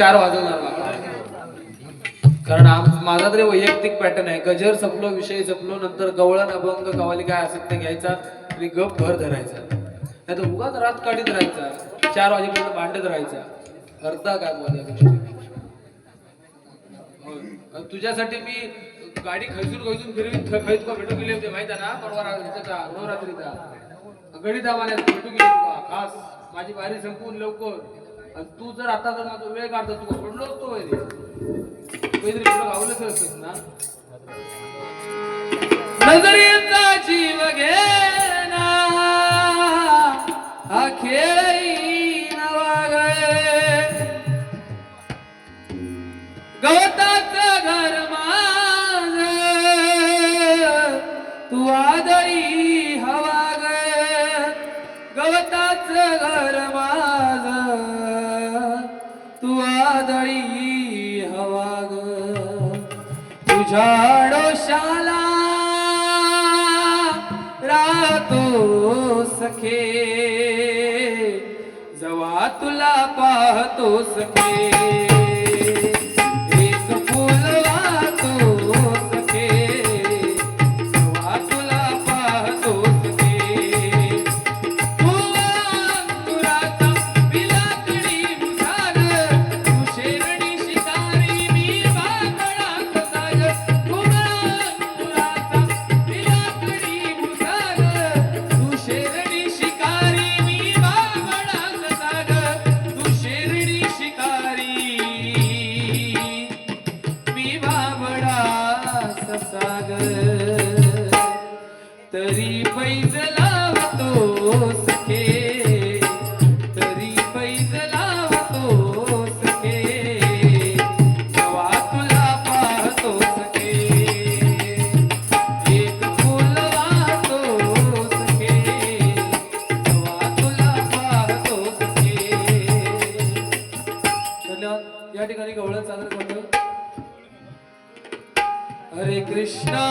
चार वाजवणार कारण आम- माझा तरी वैयक्तिक पॅटर्न आहे. गजर संपलो विषय संपलो नंतर गवळण अभंग कवाली काय असेल ते घ्यायचा आणि गप भर धरायचा. नाही तर उगाच रात काढीत राहायचा. चार वाजेपर्यंत भांडत राहायचा. करता काय माझ्या गोष्टी? होय. तुझ्यासाठी मी गाडी खैसून खैसून फिरवी खैत का भेटू गेले होते माहिती आहे ना? परवा रात्रीचा नवरात्रीचा गणित आम्हाला भेटू गेले खास. माझी बारी संपून लवकर. आणि तू जर आता जर माझा वेळ काढतो तू सोडलो असतो वय रे काहीतरी तुला गावलं असतेस ना? नजरेचा जीव घेना हा खेळही नवा गळे गवताच घर माझ तू आदळी हवा ग गवताच घर माझ तुझ्या डोशाला राहतो सखे. जवा तुला पाहतो सखे. हरे कृष्णा.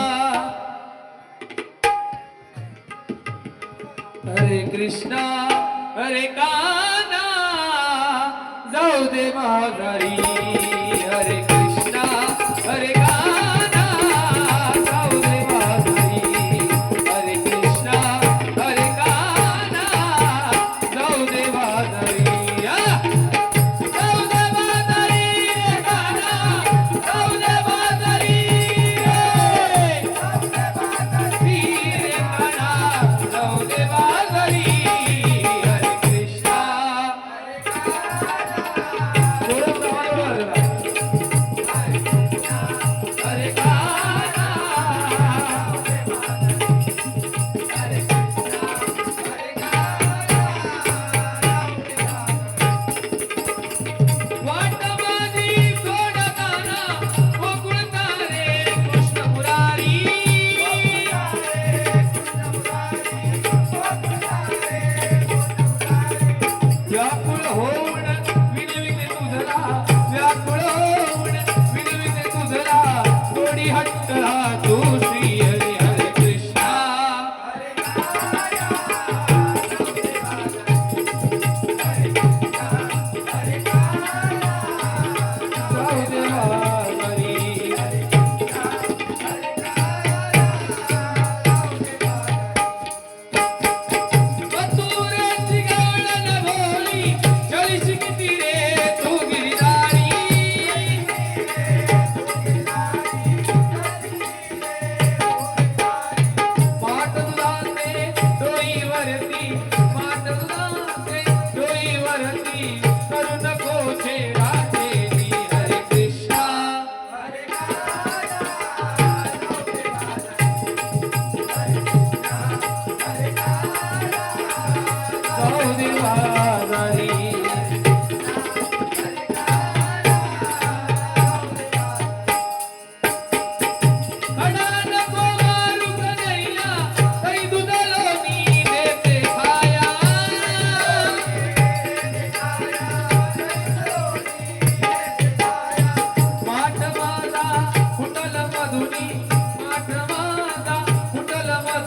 हरे कृष्णा हरे काना. जाऊ दे माघारी.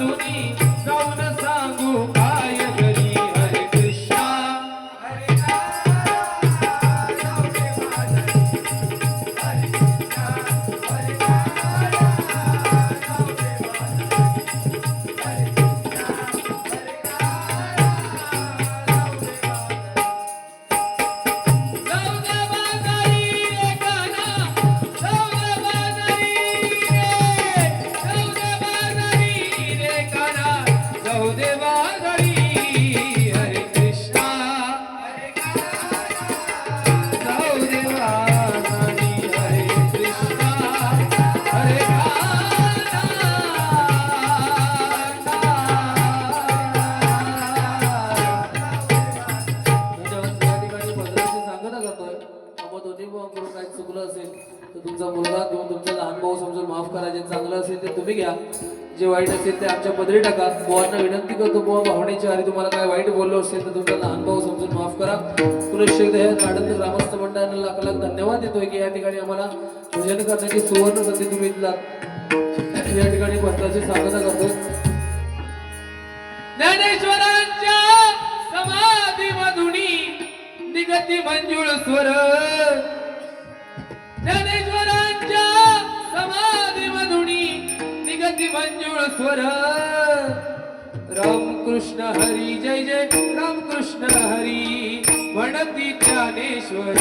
তুমি घ्या. जे वाईट असेल ते आमच्या पदरी टाका. बुवांना विनंती करतो बुवा भावनेच्या आधी तुम्हाला काय वाईट बोललो असेल तर तुमचा अनुभव समजून माफ करा. पुनश्च एकदा ग्रामस्थ मंडळाला लाख लाख धन्यवाद देतोय की या ठिकाणी आम्हाला भजन करण्याची सुवर्ण संधी तुम्ही दिला या ठिकाणी भक्ताची सांगता करतो ज्ञानेश्वरांच्या समाधी मधुनी निगती मंजुळ स्वर. स्वर. रामकृष्ण हरी जय जय. रामकृष्ण हरी म्हणती ज्ञानेश्वर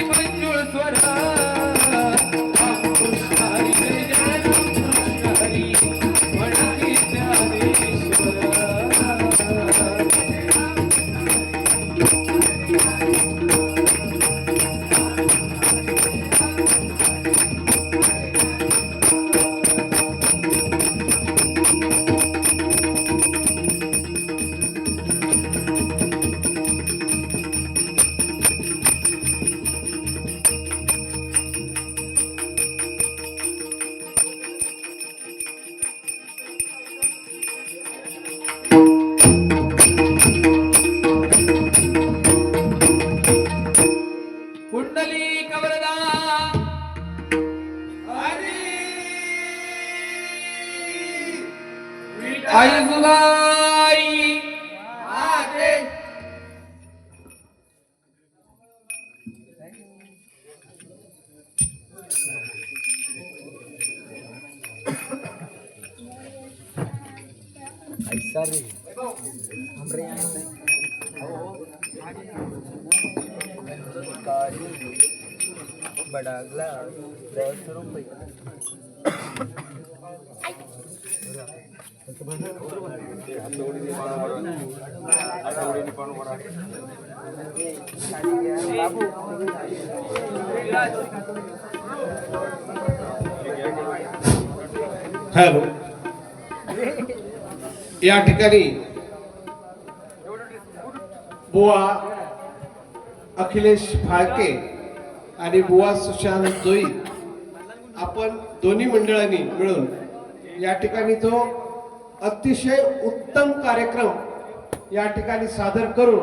मंजुळ स्वर रामकृष्ण आई गुगाई बडागला दस रुपये। हॅलो. या ठिकाणी बुवा अखिलेश फाळके आणि बुवा सुशांत जोई आपण दोन्ही मंडळांनी मिळून या ठिकाणी तो अतिशय उत्तम कार्यक्रम या ठिकाणी सादर करून